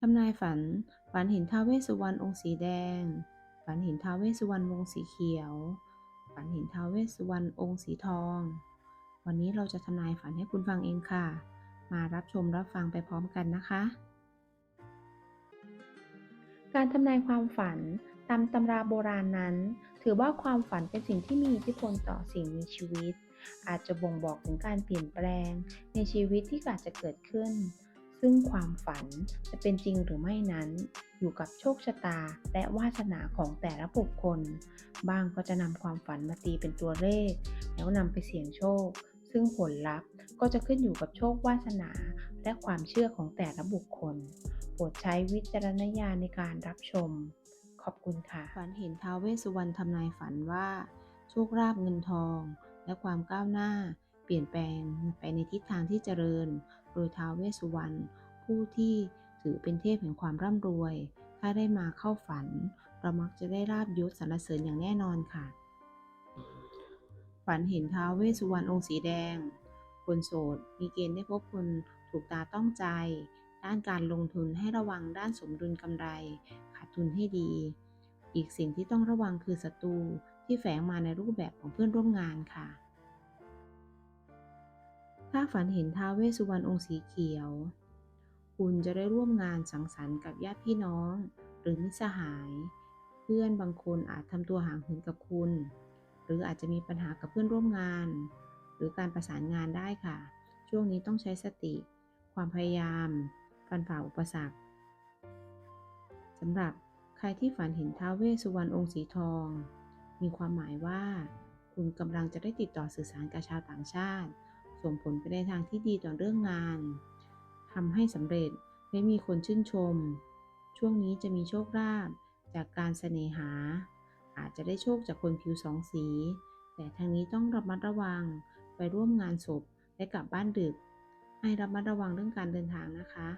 ทำนายฝัน ฝันเห็นท้าวเวสสุวรรณองค์สีแดง ฝันเห็นท้าวเวสสุวรรณวงศ์สีเขียว ฝันเห็นท้าวเวสสุวรรณองค์สีทอง วันนี้เราจะทำนายฝันให้คุณฟังเองค่ะ มารับชมรับฟังไปพร้อมกันนะคะ การทำนายความฝันตามตำราโบราณนั้น ถือว่าความฝันเป็นสิ่งที่มีอิทธิพลต่อสิ่งมีชีวิต อาจจะบ่งบอกถึงการเปลี่ยนแปลงในชีวิตที่อาจจะเกิดขึ้น ซึ่งความฝันจะเป็นจริงหรือไม่นั้น อยู่กับโชคชะตาและวาสนาของแต่ละบุคคล บางก็จะนำความฝันมาตีเป็นตัวเลข แล้วนำไปเสี่ยงโชค ซึ่งผลลัพธ์ก็จะขึ้นอยู่กับโชควาสนา และความเชื่อของแต่ละบุคคลโปรดใช้วิจารณญาณในการรับชม ขอบคุณค่ะ ฝันเห็นท้าวเวสสุวรรณทำนายฝันว่า โชคลาภเงินทอง และความก้าวหน้า เปลี่ยนแปลงไปในทิศทางที่เจริญ โดยท้าวเวสสุวรรณ ผู้ที่ถือเป็นเทพแห่งความร่ำรวย ถ้าได้มาเข้าฝัน เรามักจะได้ราบยศสรรเสริญอย่างแน่นอนค่ะ ฝันเห็นท้าวเวสสุวรรณองค์สีแดง คนโสดมีเกณฑ์ได้พบคนถูกตาต้องใจ ด้านการลงทุนให้ระวังด้านสมดุลกำไร ขาดทุนให้ดี อีกสิ่งที่ต้องระวังคือศัตรูที่แฝงมาในรูปแบบของเพื่อนร่วมงานค่ะถ้าฝันเห็นท้าวเวสสุวรรณองค์สีเขียว คุณจะได้ร่วมงานสังสรรค์กับญาติพี่น้อง หรือมิสหาย เพื่อนบางคนอาจทำตัวห่างเหินกับคุณ หรืออาจจะมีปัญหากับเพื่อนร่วมงาน หรือการประสานงานได้ค่ะ ช่วงนี้ต้องใช้สติ ความพยายาม ฟันฝ่าอุปสรรคสำหรับใครที่ฝันเห็นท้าวเวสสุวรรณองค์สีทอง มีความหมายว่า คุณกำลังจะได้ติดต่อสื่อสารกับชาวต่างชาติ ส่งผลไปในทางที่ดีต่อเรื่องงาน ทำให้สำเร็จและมีคนชื่นชม ช่วงนี้จะมีโชคลาภจากการเสน่หา อาจจะได้โชคจากคนผิวสองสี แต่ทางนี้ต้องระมัดระวังไปร่วมงานศพและกลับบ้านดึก ให้ระมัดระวังเรื่องการเดินทางนะคะ